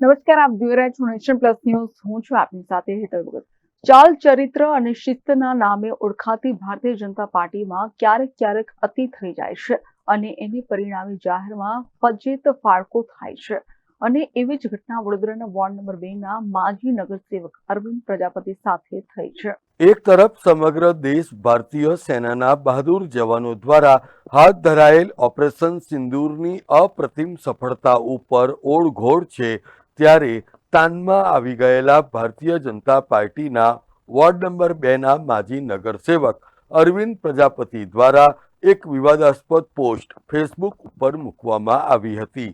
નમસ્કાર, આપ જોઈ રહ્યા છો નેશન પ્લસ ન્યૂઝ. હું છું આપની સાથે હેતલ ભગત. ચાલ ચરિત્ર અને શિસ્તના નામે ઓળખાતી ભારતીય જનતા પાર્ટીમાં ક્યારેક ક્યારેક અતિ થઈ જાય છે અને એને પરિણામે જાહેરમાં ફજેત ફાળકો થાય છે. અને એવી જ ઘટના વડોદરાના વોર્ડ નંબર બે ના માજી નગરસેવક અરવિંદ પ્રજાપતિ સાથે થઈ છે. એક તરફ સમગ્ર દેશ ભારતીય સેનાના બહાદુર જવાનો દ્વારા હાથ ધરાયેલ ઓપરેશન સિંદૂરની અપ્રતિમ સફળતા ઉપર ઓળઘોળ છે ત્યારે તાનમાં આવી ગયેલા ભારતીય જનતા પાર્ટીના વોર્ડ નંબર બેના માજી નગરસેવક અરવિંદ પ્રજાપતિ દ્વારા એક વિવાદાસ્પદ પોસ્ટ ફેસબુક ઉપર મૂકવામાં આવી હતી,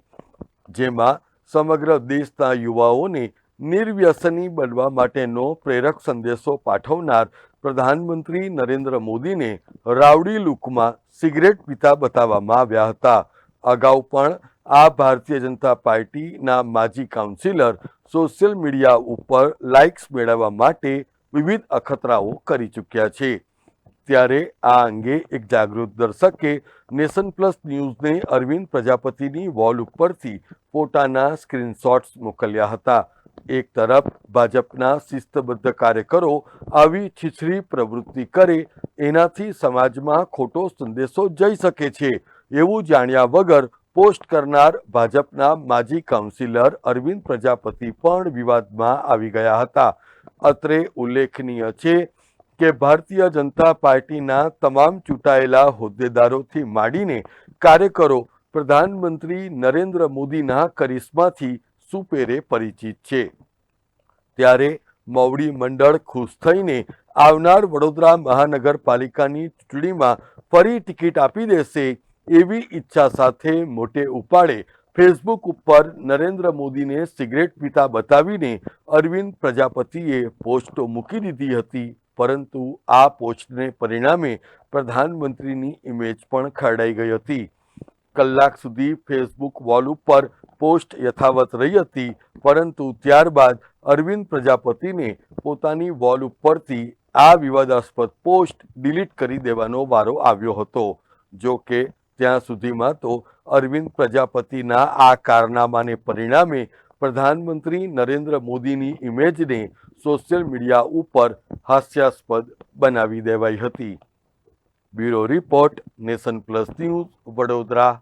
જેમાં સમગ્ર દેશના યુવાઓને નિર્વ્યસની બનવા માટેનો પ્રેરક સંદેશો પાઠવનાર પ્રધાનમંત્રી નરેન્દ્ર મોદીને રાવડી લુકમાં સિગરેટ પીતા બતાવવામાં આવ્યા હતા. અગાઉ પણ આ ભારતીય જનતા પાર્ટીના માજી કાઉન્સિલર સોશિયલ મીડિયા ઉપર લાઇક્સ મેળવવા માટે વિવિધ અખતરાઓ કરી ચૂક્યા છે. ત્યારે આ અંગે એક જાગૃત દર્શકે નેશન પ્લસ ન્યૂઝને અરવિંદ પ્રજાપતિની વોલ ઉપરથી પોતાના સ્ક્રીનશોટ્સ મોકલ્યા હતા. એક તરફ ભાજપના શિસ્તબદ્ધ કાર્યકરો આવી છીછરી પ્રવૃત્તિ કરે એનાથી સમાજમાં ખોટો સંદેશો જઈ શકે છે એવું જાણ્યા વગર પોસ્ટ કરનાર ભાજપના માજી કાઉન્સિલર અરવિંદ પ્રજાપતિ પણ વિવાદમાં આવી ગયા હતા. અત્રે ઉલ્લેખનીય છે કે ભારતીય જનતા પાર્ટીના તમામ ચૂંટાયેલા હોદ્દેદારોથી માંડીને કાર્યકરો પ્રધાનમંત્રી નરેન્દ્ર મોદીના કરિશ્માથી સુપેરે પરિચિત છે. ત્યારે મવડી મંડળ ખુશ થઈને આવનાર વડોદરા મહાનગરપાલિકાની ચૂંટણીમાં ફરી ટિકિટ આપી દેશે એવી ઈચ્છા સાથે મોટે ઉપાડે ફેસબુક ઉપર નરેન્દ્ર મોદીને સિગરેટ પીતા બતાવીને અરવિંદ પ્રજાપતિએ પોસ્ટો મૂકી દીધી હતી, પરંતુ આ પોસ્ટને પરિણામે પ્રધાનમંત્રીની ઇમેજ પણ ખરડાઈ ગઈ હતી. કલાક સુધી ફેસબુક વોલ ઉપર પોસ્ટ યથાવત રહી હતી, પરંતુ ત્યારબાદ અરવિંદ પ્રજાપતિને પોતાની વોલ ઉપરથી આ વિવાદાસ્પદ પોસ્ટ ડિલીટ કરી દેવાનો વારો આવ્યો હતો. જો કે ત્યાં સુધીમાં તો અરવિંદ પ્રજાપતિના આ કારનામાને પરિણામે પ્રધાનમંત્રી નરેન્દ્ર મોદીની ઇમેજને સોશિયલ મીડિયા ઉપર હાસ્યાસ્પદ બનાવી દેવાઈ હતી. Bureau report nation plus news Vadodara.